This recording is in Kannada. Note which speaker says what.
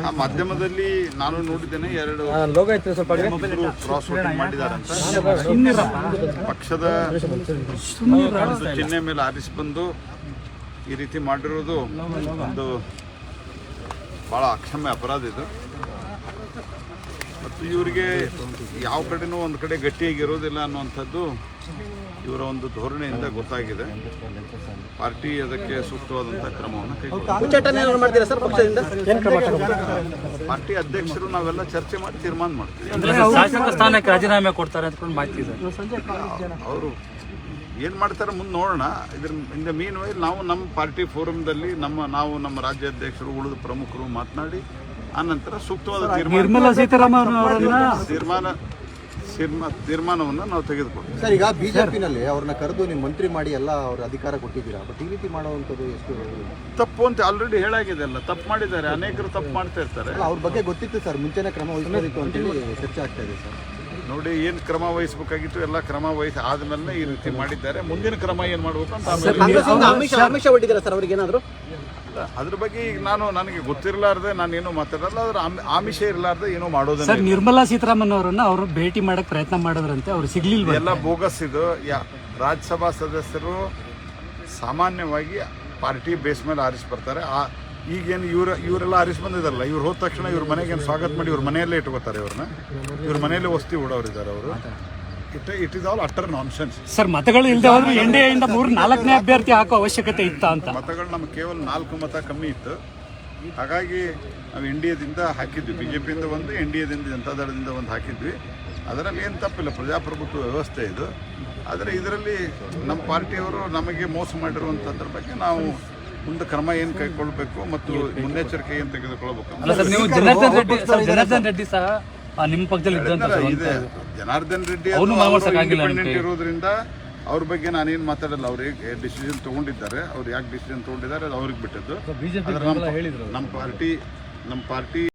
Speaker 1: ಆ ಮಾಧ್ಯಮದಲ್ಲಿ ನಾನು ನೋಡಿದ್ದೇನೆ ಎರಡು
Speaker 2: ಲೋಗ ಐತೆ ಸ್ವಲ್ಪ
Speaker 1: ಇಬ್ರು ಕ್ರಾಸ್ ವೋಟಿಂಗ್ ಮಾಡಿದ್ದಾರೆ ಅಂತ. ಪಕ್ಷದ ಚಿಹ್ನೆ ಮೇಲೆ ಆರಿಸಿ ಬಂದು ಈ ರೀತಿ ಮಾಡಿರೋದು ಒಂದು ಬಹಳ ಅಕ್ಷಮ್ಯ ಅಪರಾಧ ಇದು. ಮತ್ತು ಇವರಿಗೆ ಯಾವ ಕಡೆನೂ ಒಂದು ಕಡೆ ಗಟ್ಟಿಯಾಗಿರೋದಿಲ್ಲ ಅನ್ನುವಂಥದ್ದು ಇವರ ಒಂದು ಧೋರಣೆಯಿಂದ ಗೊತ್ತಾಗಿದೆ. ಪಾರ್ಟಿ ಅದಕ್ಕೆ ಸೂಕ್ತವಾದಂಥ ಕ್ರಮವನ್ನು ಕೈಗೊಳ್ಳುತ್ತೆ
Speaker 2: ಉಚ್ಚಾಟನೆ ಏನಾದ್ರು ಮಾಡ್ತೀರಾ ಸರ್ ಪಕ್ಷದಿಂದ? ಏನ್ ಕ್ರಮ
Speaker 1: ಪಾರ್ಟಿ ಅಧ್ಯಕ್ಷರು ನಾವೆಲ್ಲ ಚರ್ಚೆ ಮಾಡಿ ತೀರ್ಮಾನ ಮಾಡ್ತೀವಿ.
Speaker 3: ಸ್ಥಾನಕ್ಕೆ ರಾಜೀನಾಮೆ ಕೊಡ್ತಾರೆ ಅಂದ್ಕೊಂಡು ಮಾಹಿತಿ ಇದೆ.
Speaker 1: ಅವರು ಏನು ಮಾಡ್ತಾರೆ ಮುಂದೆ ನೋಡೋಣ. ಇದ್ರ ಇಂದ ಮೀನ್ ವೈ ನಾವು ನಮ್ಮ ಪಾರ್ಟಿ ಫೋರಮ್ದಲ್ಲಿ ನಮ್ಮ ನಾವು ನಮ್ಮ ರಾಜ್ಯಾಧ್ಯಕ್ಷರು ಉಳಿದ ಪ್ರಮುಖರು ಮಾತನಾಡಿ ಆ ನಂತರ ಸೂಕ್ತವಾದ ತೀರ್ಮಾನ
Speaker 3: ನಿರ್ಮಲಾ ಸೀತಾರಾಮನ್ ಅವರನ್ನ
Speaker 1: ತೀರ್ಮಾನ ತೀರ್ಮಾ ತೀರ್ಮಾನವನ್ನು ನಾವು ತೆಗೆದುಕೊಳ್ತೀವಿ.
Speaker 4: ಸರ್ ಈಗ ಬಿಜೆಪಿನಲ್ಲಿ ಅವ್ರನ್ನ ಕರೆದು ನೀವು ಮಂತ್ರಿ ಮಾಡಿ ಎಲ್ಲ ಅವ್ರ ಅಧಿಕಾರ ಕೊಟ್ಟಿದ್ದೀರಾ? ಬಟ್ ಈ ರೀತಿ ಮಾಡುವಂಥದ್ದು ಎಷ್ಟು
Speaker 1: ತಪ್ಪು ಅಂತ ಆಲ್ರೆಡಿ ಹೇಳಾಗಿದೆ ಅಲ್ಲ ತಪ್ಪು ಮಾಡಿದ್ದಾರೆ ಅನೇಕರು ತಪ್ಪು ಮಾಡ್ತಾ ಇರ್ತಾರೆ.
Speaker 4: ಅಲ್ಲ ಅವ್ರ ಬಗ್ಗೆ ಗೊತ್ತಿತ್ತು ಸರ್ ಮುಂಚೆನೇ ಕ್ರಮ ವಹಿಸಬೇಕು ಅಂತೇಳಿ ಚರ್ಚೆ ಆಗ್ತಾ ಇದೆ ಸರ್.
Speaker 1: ನೋಡಿ ಏನು ಕ್ರಮ ವಹಿಸಬೇಕಾಗಿತ್ತು ಎಲ್ಲ ಕ್ರಮ ವಹಿಸಿ ಆದ್ಮೇಲೆ ಈ ರೀತಿ ಮಾಡಿದ್ದಾರೆ. ಮುಂದಿನ ಕ್ರಮ ಏನು ಮಾಡಬೇಕು ಅಂತ ಆಮೇಲೆ
Speaker 2: ಒಡ್ಡಿದ್ದೀರಾ ಸರ್ ಅವ್ರಿಗೆ ಏನಾದ್ರು?
Speaker 1: ಅದ್ರ ಬಗ್ಗೆ ಈಗ ನಾನು ನನಗೆ ಗೊತ್ತಿರಲಾರ್ದೆ ನಾನು ಏನು ಮಾತಾಡಲ್ಲ ಅದ್ರ ಆಮಿ- ಆಮಿಷ ಇರಲಾರ್ದೆ ಏನೋ ಮಾಡೋದನ್ನ
Speaker 3: ಸರ್ ನಿರ್ಮಲಾ ಸೀತಾರಾಮನ್ ಅವರನ್ನ ಅವರು ಭೇಟಿ ಮಾಡಕ್ ಪ್ರಯತ್ನ ಮಾಡಿದ್ರಂತೆ ಅವ್ರು ಸಿಗ್ಲಿಲ್ಲ
Speaker 1: ಎಲ್ಲ ಬೋಗಸ್ ಇದು. ಯಾ ರಾಜ್ಯಸಭಾ ಸದಸ್ಯರು ಸಾಮಾನ್ಯವಾಗಿ ಪಾರ್ಟಿ ಬೇಸ್ ಮೇಲೆ ಆರಿಸಿ ಬರ್ತಾರೆ. ಆ ಈಗೇನು ಇವ್ರ ಇವರೆಲ್ಲ ಆರಿಸಿ ಬಂದಿದಾರಲ್ಲ ಇವ್ರು ಹೋದ ತಕ್ಷಣ ಇವ್ರ ಮನೆಗೆ ಏನು ಸ್ವಾಗತ ಮಾಡಿ ಇವ್ರ ಮನೆಯಲ್ಲೇ ಇಟ್ಕೋತಾರೆ ಇವ್ರನ್ನ. ಇವ್ರ ಮನೆಯಲ್ಲೇ ವಸ್ತಿ ಇದ್ದಾರೆ ಅವರು. It it is all utter nonsense
Speaker 3: sir ಮತಗಳು ಇಲ್ಲದೆ ಹೋದ್ರೆ ಎನ್ ಡಿ ನಾಲ್ಕನೇ ಅಭ್ಯರ್ಥಿ ಹಾಕೋ ಅವಶ್ಯಕತೆ ಇತ್ತ ಅಂತ.
Speaker 1: ಮತಗಳು ನಮ್ಗೆ ಕೇವಲ ನಾಲ್ಕು ಮತ ಕಮ್ಮಿ ಇತ್ತು. ಹಾಗಾಗಿ ನಾವು ಇಂಡಿಯಾದಿಂದ ಹಾಕಿದ್ವಿ. ಬಿ ಜೆ ಪಿಯಿಂದ ಒಂದು ಎನ್ ಡಿ ಎದಿಂದ ಜನತಾದಳದಿಂದ ಒಂದು ಹಾಕಿದ್ವಿ. ಅದರಲ್ಲಿ ಏನು ತಪ್ಪಿಲ್ಲ. ಪ್ರಜಾಪ್ರಭುತ್ವ ವ್ಯವಸ್ಥೆ ಇದು. ಆದರೆ ಇದರಲ್ಲಿ ನಮ್ಮ ಪಾರ್ಟಿಯವರು ನಮಗೆ ಮೋಸ ಮಾಡಿರುವಂಥದ್ರ ಬಗ್ಗೆ ನಾವು ಮುಂದೆ ಕ್ರಮ ಏನು ಕೈಗೊಳ್ಬೇಕು ಮತ್ತು ಮುನ್ನೆಚ್ಚರಿಕೆ ಏನು ತೆಗೆದುಕೊಳ್ಬೇಕು
Speaker 3: ಜನಾರ್ದನ್ ರೆಡ್ಡಿ ಸಹ ನಿಮ್ಮ ಪಕ್ಕದಲ್ಲಿ ಇದ್ದಂತ
Speaker 1: ಅನ್ನೋದು ಇದೆ. ಜನಾರ್ದನ್ ರೆಡ್ಡಿ
Speaker 3: ಅವ್ನು
Speaker 1: ಇರೋದ್ರಿಂದ ಅವ್ರ ಬಗ್ಗೆ ನಾನೇನು ಮಾತಾಡಲ್ಲ ಅವ್ರಿಗೆ ಡಿಸಿಷನ್ ತಗೊಂಡಿದ್ದಾರೆ ಅವ್ರು ಯಾಕೆ ಡಿಸಿಷನ್ ತಗೊಂಡಿದ್ದಾರೆ ಅದು ಅವ್ರಿಗೆ ಬಿಟ್ಟದ್ದು. ನಮ್ಮ ಪಾರ್ಟಿ ನಮ್ಮ ಪಾರ್ಟಿ